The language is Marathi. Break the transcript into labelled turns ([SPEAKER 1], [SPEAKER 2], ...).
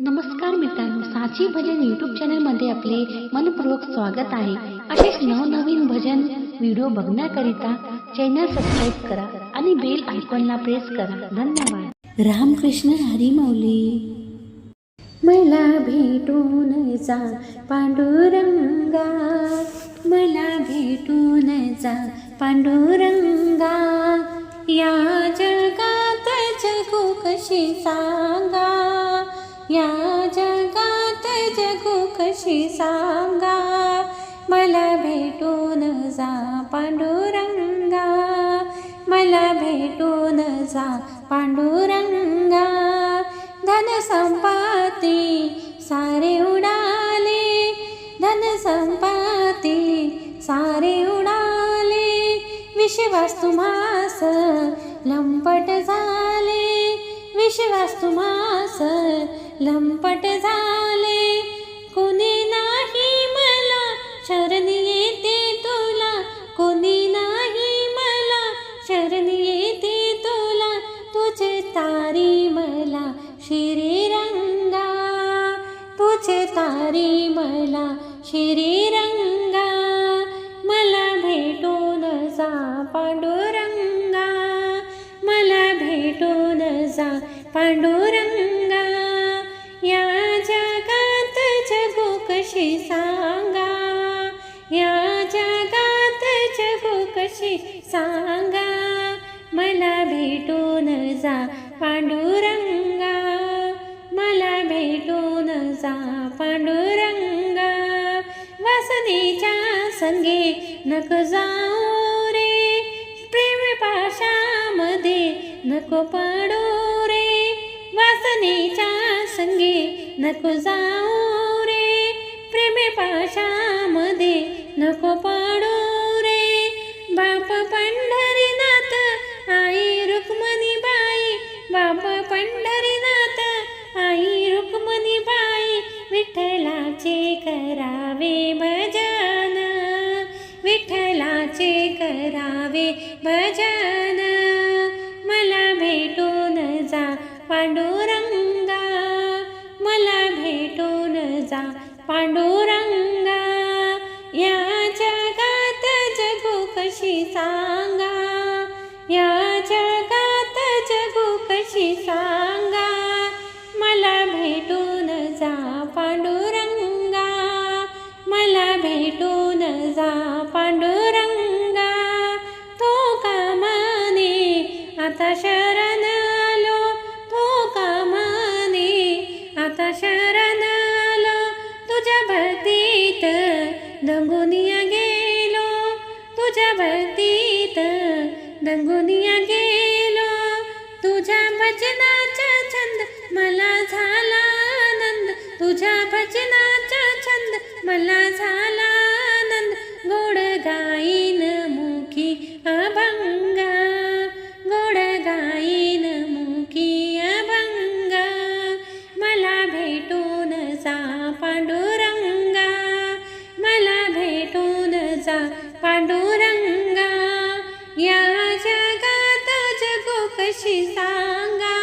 [SPEAKER 1] नमस्कार मित्रांनो साची भजन यूट्यूब चॅनलमध्ये आपले मनपूर्वक स्वागत आहे. असेच नवनवीन भजन व्हिडिओ बघण्याकरिता चॅनल सबस्क्राईब करा आणि बेल आयकॉनला प्रेस करा. धन्यवाद. रामकृष्ण हरिमौली. मला भेटून जा पांडुरंगा. मला भेटून जा पांडुरंगा. या जगात जगू कशी सांगा? या जगात जगू कशी सांगा? मला भेटून जा पांडुरंगा. मला भेटून जा पांडुरंगा. धन संपाती सारे उडाले. धन संपाती सारे उडाले. विश्वास तुम्हास लंपट झाले. विश्वास तुम्हास लंपट झाले. कोणी नाही मला शरण येते तुला. कोणी नाही मला शरण येते तुला. तुझे तारी मला श्रीरंगा तुझे तारी मला श्रीरंगा मला भेटून जा पांडुरंगा. मला भेटून जा पांडुरंगा. कशी सांगा? या जगात जगू कशी सांगा? मला भेटून जा पांडुरंगा. मला भेटून जा पांडुरंगा. वासनेच्या संगे नक जाऊ रे. प्रेम पाशामध्ये नको पडू रे. वासनेच्या संगे नको जाऊ मे पाशामध्ये नको पडू रे. बाप पंढरीनाथ आई रुक्मणी बाई. बाप पंढरीनाथ आई रुक्मणी बाई. विठ्ठलाचे करावे भजन विठ्ठलाचे करावे भजन. भेटून जा पांडुरंगा. या जगात जगू कशी सांगा? या जगात जगू कशी सांगा? मला भेटून जा पांडुरंगा. मला भेटून जा पांडुरंगा. तो कामाने आता दंगुनिया गेलो तुझ्या भक्तीत दंगुनिया गेलो तुझ्या भजनाचा छंद मला झाला आनंद. तुझ्या भजनाचा छंद मला झाला आनंद. गोड गाईन मुखी अभंगा. गोड गाईन मुखी अभंगा. मला भेटून सा पांडू पांडुरंगा या जगात जगो कशी सांगा.